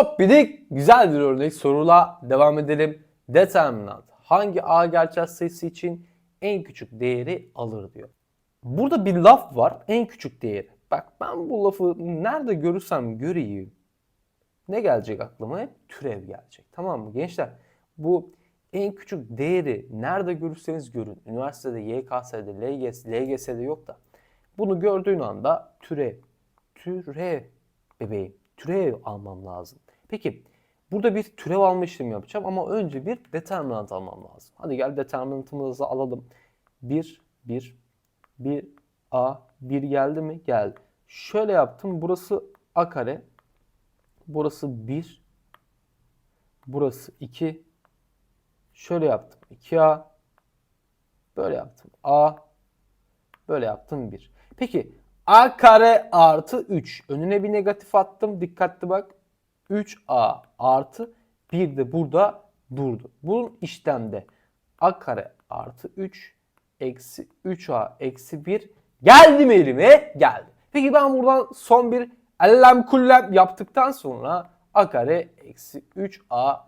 Hop bidik. Güzel bir örnek soruyla devam edelim. Determinant hangi A gerçel sayısı için en küçük değeri alır diyor. Burada bir laf var en küçük değeri. Bak ben bu lafı nerede görürsem göreyim. Ne gelecek aklıma? Türev gelecek. Tamam mı gençler? Bu en küçük değeri nerede görürseniz görün. Üniversitede, YKS'de, LGS, LGS'de yok da. Bunu gördüğün anda türev, türev bebeğim, türev almam lazım. Peki burada bir türev alma işlemi yapacağım ama önce bir determinant almam lazım. Hadi gel determinantımızı alalım. 1, 1, 1, A, 1 geldi mi? Geldi. Şöyle yaptım. Burası A kare. Burası 1. Burası 2. Şöyle yaptım. 2A. Böyle yaptım. A. Böyle yaptım 1. Peki A kare artı 3. Önüne bir negatif attım. Dikkatli bak. 3A artı 1 de burada durdu. Bunun işlemde A kare artı 3 eksi 3A eksi 1 geldi mi elime? Geldi. Peki ben buradan son bir ellem kullem yaptıktan sonra A kare eksi 3A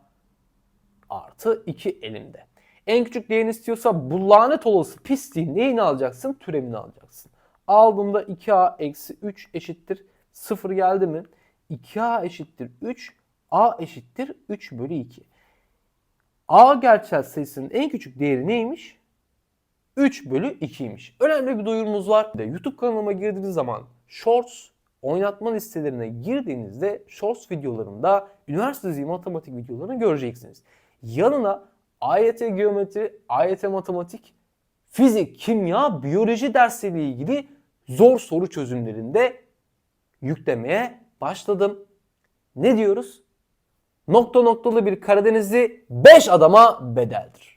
artı 2 elimde. En küçük değerini istiyorsa bu lanet olası pisliğin neyini alacaksın? Türevini alacaksın. Aldığımda 2a eksi 3 eşittir 0 geldi mi? 2a eşittir 3, a eşittir 3 bölü 2. a gerçel sayısının en küçük değeri neymiş? 3 bölü 2'ymiş. Önemli bir duyurumuz var. YouTube kanalıma girdiğiniz zaman Shorts oynatma listelerine girdiğinizde Shorts videolarında üniversite düzeyi matematik videolarını göreceksiniz. Yanına AYT geometri, AYT matematik, fizik, kimya, biyoloji dersleriyle ilgili zor soru çözümlerinde yüklemeye başladım. Ne diyoruz? Nokta noktalı bir Karadenizli 5 adama bedeldir.